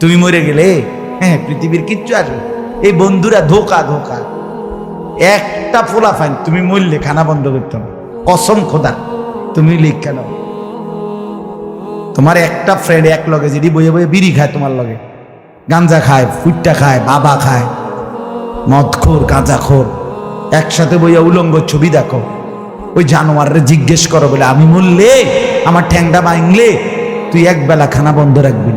তুমি মরে গেলে হ্যাঁ পৃথিবীর কিচ্ছু আসবে এই বন্ধুরা ধোকা ধোকা। একটা ফোলা ফাইন, তুমি মরলে খানা বন্ধ করতে হবে। কসম খোদা, তুমি লিখ কেন তোমার একটা ফ্রেন্ড এক লগে যদি বইয়ে বইয়ে বিড়ি খায় তোমার লগে, গাঞ্জা খায় ফুটটা খায়, বাবা খায়, মদখোর, গাঁজাখোর, একসাথে বইয়া উলঙ্গ ছবি দেখো। ওই জানোয়ারের জিজ্ঞেস করো বলে, আমি মরলে? আমার ঠ্যাংটা ভাঙলে? তুই এক বেলা খানা বন্ধ রাখবি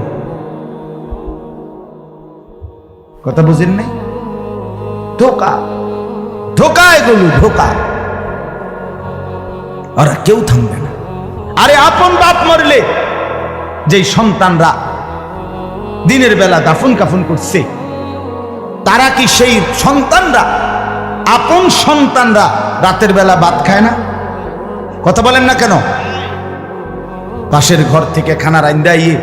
কথা বুঝেন নাই? ধোকা। ধোকা এগুলো, ধোকা। ওরা কেউ থামবে না। আরে আপন বাপ মরলে যেই সন্তানরা দিনের বেলা দাফন কাফন করছে, তারা কি সেই সন্তানরা? আপন সন্তানরা রাতের বেলা ভাত খায় না? কথা বলেন না কেন? পাশের ঘর থেকে খানা রান্দা ইয়ে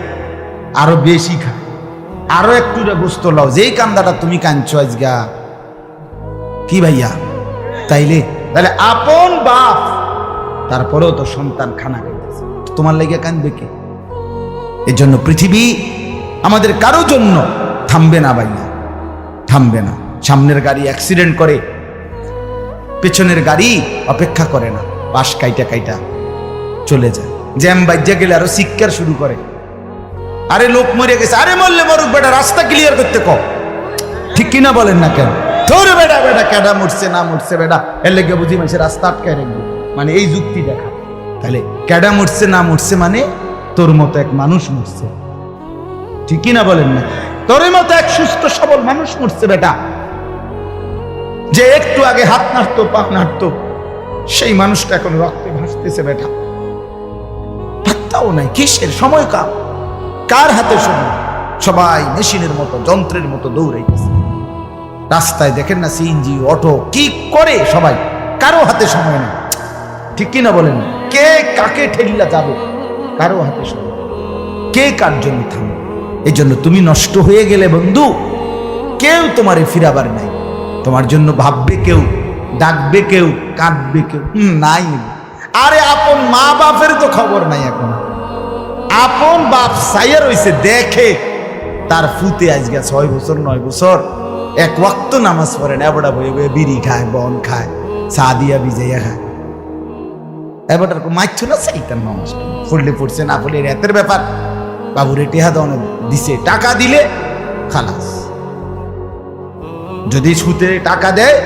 আরও বেশি খায়। আরও একটু বুঝতো লও। যেই কান্দাটা তুমি কাঁদছো আজগা কি ভাইয়া? তাইলে? তাহলে আপন বাপ, তারপরেও তো সন্তান খানা খাইতেছে। তোমার লেগে কান্দবে কে? এর জন্য পৃথিবী আমাদের কারও জন্য থামবে না ভাইয়া, থামবে না। সামনের গাড়ি অ্যাক্সিডেন্ট করে, পেছনের গাড়ি অপেক্ষা করে না। পাশ কাইটা কাইটা চলে যায়। জ্যাম বাজ্যা গেলে আরও শিক্ষার শুরু করে। আরে লোক মরে গেছে। আরে মরলে মরুক বেটা, রাস্তা ক্লিয়ার করতে ক ঠিক কিনা বলেন না কেন? তোর বেটা বেটা, কেডা মরছে, না মরছে বেটা। এর লেগে বুঝি মানুষে রাস্তা আটকায় রাখবে মানে এই যুক্তি দেখা। তাহলে কেডা মরছে, না মরছে মানে তোর মতো এক মানুষ মরছে। ঠিক কিনা বলেন না? তোর মতো এক সুস্থ, সবল মানুষ মরছে বেটা। যে একটু আগে হাত নাড়তো, পা নাড়তো, সেই মানুষটা এখন রক্তে ভাসতেছে বেটা। পাত্তাও নাই, কিসের? সময় কাম কার হাতে সময় সবাই মেশিনের মতো, যন্ত্রের মতো দৌড়াইতেছে। রাস্তায় দেখেন না সিএনজি, অটো, কি করে সবাই? কারও হাতে সময় নেই। ঠিক কিনা বলেন? কে কাকে ঠেলিলা যাবে? কারও হাতে সময় কে কার জন্য থামবে? এই জন্য তুমি নষ্ট হয়ে গেলে বন্ধু, কেউ তোমারে ফিরাবার নাই। তোমার জন্য ভাববে কেউ, ডাকবে কেউ, কাঁদবে কেউ। নাই। আরে আপন মা বাপের তো খবর নাই এখন। আপন বাপ সাইয়া রইছে দেখে তার ফুতে আজকে ছয় বছর, নয় বছর। এক ওয়াক্ত নামাজ পড়ে না বয়ে বয়ে বিড়ি খায়, বন খায়, চা দিয়া ভিজাইয়া খায়। এবারটার মাইছো না সেইটার নামাজ? পড়লে পড়ছে, না পড়লে রাতের ব্যাপার। বাবুরে টেহা দাও দিছে, টাকা দিলে খালাস। যদি সুতে টাকা দেয়,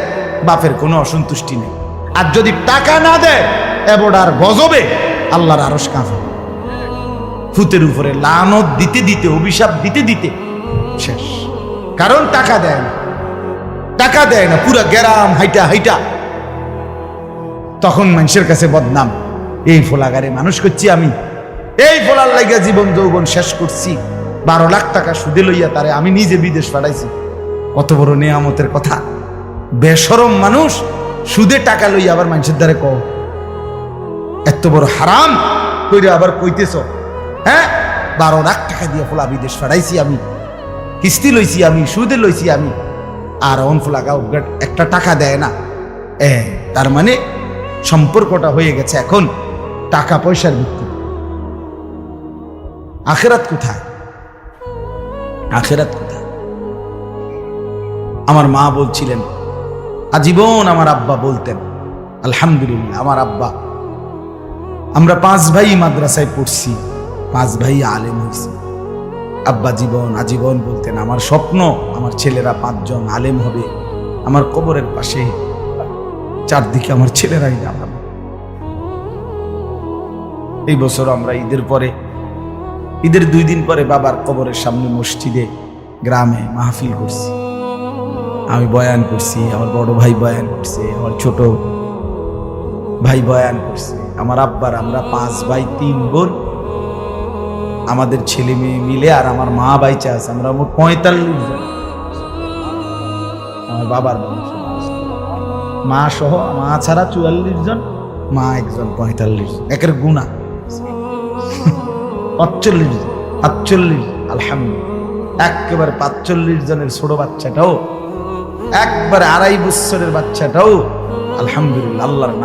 বাপের কোনো অসন্তুষ্টি নেই। আর যদি টাকা না দেয় এবড়ার গজবে আল্লাহর আরস কাঁপে ফুতের উপরে লানত দিতে দিতে, অভিশাপ দিতে দিতে শেষ। কারণ টাকা দেয় না। টাকা দেয় না, পুরা গ্যারাম হাইটা হাইটা। তখন মানুষের কাছে বদনাম। এই ফোলাগারে মানুষ করছি আমি। এই ফোলার লাইগা জীবন যৌবন শেষ করছি। বারো লাখ টাকা সুদে লইয়া তারে আমি নিজে বিদেশ পাঠাইছি। কত বড় নেয়ামতের কথা। বেসরম মানুষ সুদে টাকা লইয়া আবার মানুষের দ্বারে কও, এত বড় হারাম? কইরে আবার কইতেছ হ্যাঁ? বারো লাখ টাকা দিয়ে ফোলা বিদেশ পাঠাইছি আমি। কিস্তি লইছি আমি, সুদে লইছি আমি। আর অন উদ্ঘাট একটা টাকা দেয় না। এ, তার মানে সম্পর্কটা হয়ে গেছে এখন টাকা পয়সার ভিত্তি আখেরাত কোথায়? আখেরাত কোথায়? আমার মা বলছিলেন, আজীবন আমার আব্বা বলতেন, আলহামদুলিল্লাহ আমার আব্বা, আমরা পাঁচ ভাই মাদ্রাসায় পড়ছি। পাঁচ ভাই আলেম হয়েছি আব্বা জীবন, আজীবন বলতেন, আমার স্বপ্ন, আমার ছেলেরা পাঁচজন আলেম হবে। আমার কবরের পাশে চারদিকে আমার ছেলেরাই দাঁড়াবে। এই বছর আমরা ঈদের পরে, ঈদের দুই দিন পরে বাবার কবরের সামনে মসজিদে, গ্রামে মাহফিল করছি। আমি বয়ান করছি, আমার বড় ভাই বয়ান করছে, আমার ছোট ভাই বয়ান করছে। আমার আব্বার আমরা পাঁচ ভাই, তিন বোন। আমাদের ছেলে মেয়ে মিলে আর আমার মা বাইচা আছে, আমরা মোট পঁয়তাল্লিশ জন। আমার বাবার বংশ মা সহ মা ছাড়া চুয়াল্লিশ জন, মা একজন পঁয়তাল্লিশ। একের গুণা। পাঁচচল্লিশ জন আটচল্লিশ আলহামদুলিল্লাহ। একেবারে পাঁচচল্লিশ জনের ছোট বাচ্চাটাও, একবারে আড়াই বছরের বাচ্চাটাও, আলহামদুলিল্লাহ, আল্লাহর নাম।